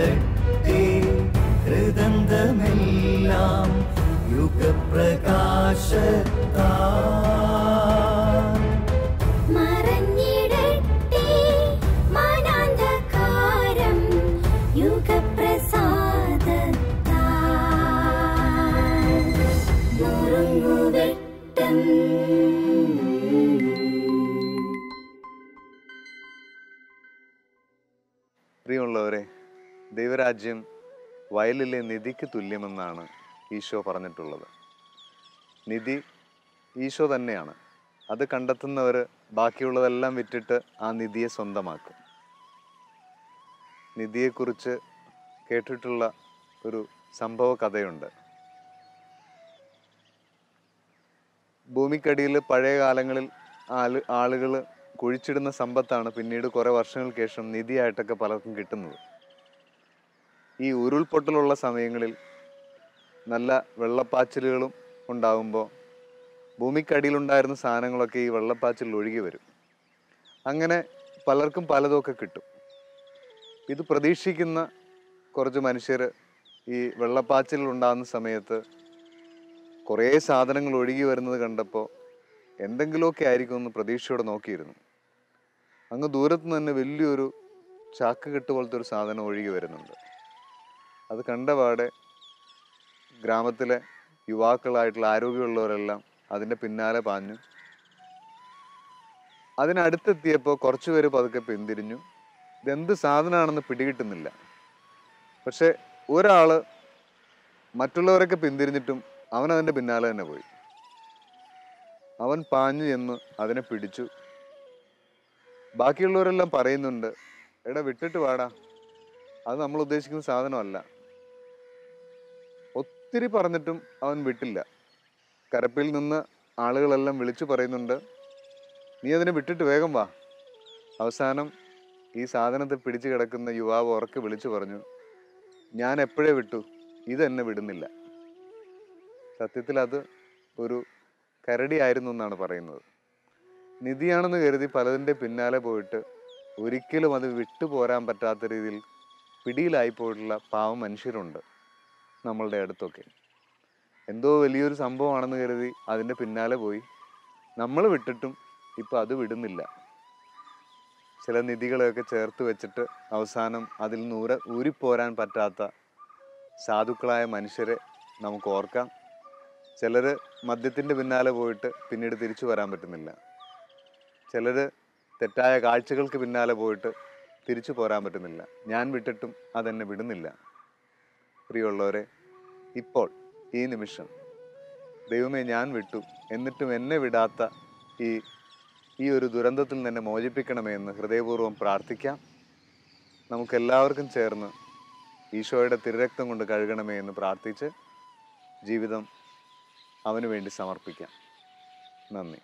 ഇറങ്ങിടട്ടെ ഹൃദന്തമെല്ലാം യുഗപ്രകാശത്താ പ്രിയമുള്ളവരെ ദൈവരാജ്യം വയലിലെ നിധിക്ക് തുല്യമെന്നാണ് ഈശോ പറഞ്ഞിട്ടുള്ളത്. നിധി ഈശോ തന്നെയാണ്. അത് കണ്ടെത്തുന്നവർ ബാക്കിയുള്ളതെല്ലാം വിറ്റിട്ട് ആ നിധിയെ സ്വന്തമാക്കും. നിധിയെക്കുറിച്ച് കേട്ടിട്ടുള്ള ഒരു സംഭവ കഥയുണ്ട്. ഭൂമിക്കടിയിൽ പഴയ കാലങ്ങളിൽ ആൾ ആളുകൾ കുഴിച്ചിടുന്ന സമ്പത്താണ് പിന്നീട് കുറേ വർഷങ്ങൾക്ക് ശേഷം നിധിയായിട്ടൊക്കെ പലർക്കും കിട്ടുന്നത്. ഈ ഉരുൾപൊട്ടലുള്ള സമയങ്ങളിൽ നല്ല വെള്ളപ്പാച്ചിലുകളും ഉണ്ടാകുമ്പോൾ ഭൂമിക്കടിയിലുണ്ടായിരുന്ന സാധനങ്ങളൊക്കെ ഈ വെള്ളപ്പാച്ചിലിൽ ഒഴുകി വരും. അങ്ങനെ പലർക്കും പലതൊക്കെ കിട്ടും. ഇത് പ്രതീക്ഷിക്കുന്ന കുറച്ച് മനുഷ്യർ ഈ വെള്ളപ്പാച്ചിലുണ്ടാകുന്ന സമയത്ത് കുറേ സാധനങ്ങൾ ഒഴുകി വരുന്നത് കണ്ടപ്പോൾ എന്തെങ്കിലുമൊക്കെ ആയിരിക്കും എന്ന് പ്രതീക്ഷയോടെ നോക്കിയിരുന്നു. അങ്ങ് ദൂരത്ത് നിന്ന് തന്നെ വലിയൊരു ചാക്ക് കെട്ട് പോലത്തെ ഒരു സാധനം ഒഴുകി വരുന്നുണ്ട്. അത് കണ്ടപാടെ ഗ്രാമത്തിലെ യുവാക്കളായിട്ടുള്ള ആരോഗ്യമുള്ളവരെല്ലാം അതിന്റെ പിന്നാലെ പാഞ്ഞു. അതിനടുത്തെത്തിയപ്പോൾ കുറച്ചു പേര് പതുക്കെ പിന്തിരിഞ്ഞു. ഇതെന്ത് സാധനമാണെന്ന് പിടികിട്ടുന്നില്ല. പക്ഷെ ഒരാൾ മറ്റുള്ളവരൊക്കെ പിന്തിരിഞ്ഞിട്ടും അവൻ അതിന്റെ പിന്നാലെ തന്നെ പോയി. അവൻ പാഞ്ഞു ചെന്ന് അതിനെ പിടിച്ചു. ബാക്കിയുള്ളവരെല്ലാം പറയുന്നുണ്ട് എടാ വിട്ടിട്ട് വാടാ. അത് നമ്മൾ ഉദ്ദേശിക്കുന്ന സാധനമല്ല. ഒത്തിരി പറഞ്ഞിട്ടും അവൻ വിട്ടില്ല. കരപ്പിൽ നിന്ന് ആളുകളെല്ലാം വിളിച്ചു പറയുന്നുണ്ട് നീ അതിനെ വിട്ടിട്ട് വേഗം വാ. അവസാനം ഈ സാധനത്തെ പിടിച്ചു കിടക്കുന്ന യുവാവ് ഉറക്കെ വിളിച്ചു പറഞ്ഞു ഞാൻ എപ്പോഴേ വിട്ടു? ഇതെന്നെ വിടുന്നില്ല. സത്യത്തിൽ അത് ഒരു കരടിയായിരുന്നു എന്നാണ് പറയുന്നത്. നിധിയാണെന്ന് കരുതി പലതിന്റെ പിന്നാലെ പോയിട്ട് ഒരിക്കലും അത് വിട്ടുപോരാൻ പറ്റാത്ത രീതിയിൽ പിടിയിലായി പോയിട്ടുള്ള പാവം മനുഷ്യരുണ്ട്. നമ്മളുടെ അടുത്തൊക്കെ. എന്തോ വലിയൊരു സംഭവമാണെന്ന് കരുതി അതിന്റെ പിന്നാലെ പോയി. നമ്മൾ വിട്ടിട്ടും ഇപ്പം അത് വിടുന്നില്ല. ചില നിധികളെയൊക്കെ ചേർത്ത് വെച്ചിട്ട് അവസാനം അതിൽ ഊര ഊരിപ്പോരാൻ പറ്റാത്ത സാധുക്കളായ മനുഷ്യരെ നമുക്ക് ഓർക്കാം. ചിലർ മദ്യത്തിന്റെ പിന്നാലെ പോയിട്ട് പിന്നീട് തിരിച്ചു വരാൻ പറ്റുന്നില്ല. ചിലർ തെറ്റായ കാഴ്ചകൾക്ക് പിന്നാലെ പോയിട്ട് തിരിച്ചു പോരാൻ പറ്റുന്നില്ല. ഞാൻ വിട്ടിട്ടും അതെന്നെ വിടുന്നില്ല. പ്രിയമുള്ളവരെ ഇപ്പോൾ ഈ നിമിഷം ദൈവമേ ഞാൻ വിട്ടു. എന്നിട്ടും എന്നെ വിടാത്ത ഈ ഈ ഒരു ദുരന്തത്തിൽ നിന്ന് മോചിപ്പിക്കണമേ എന്ന് ഹൃദയപൂർവം പ്രാർത്ഥിക്കാം. നമുക്കെല്ലാവർക്കും ചേർന്ന് ഈശോയുടെ തിരുരക്തം കൊണ്ട് കഴുകണമേ എന്ന് പ്രാർത്ഥിച്ച് ജീവിതം അവന് വേണ്ടി സമർപ്പിക്കാം. നന്ദി.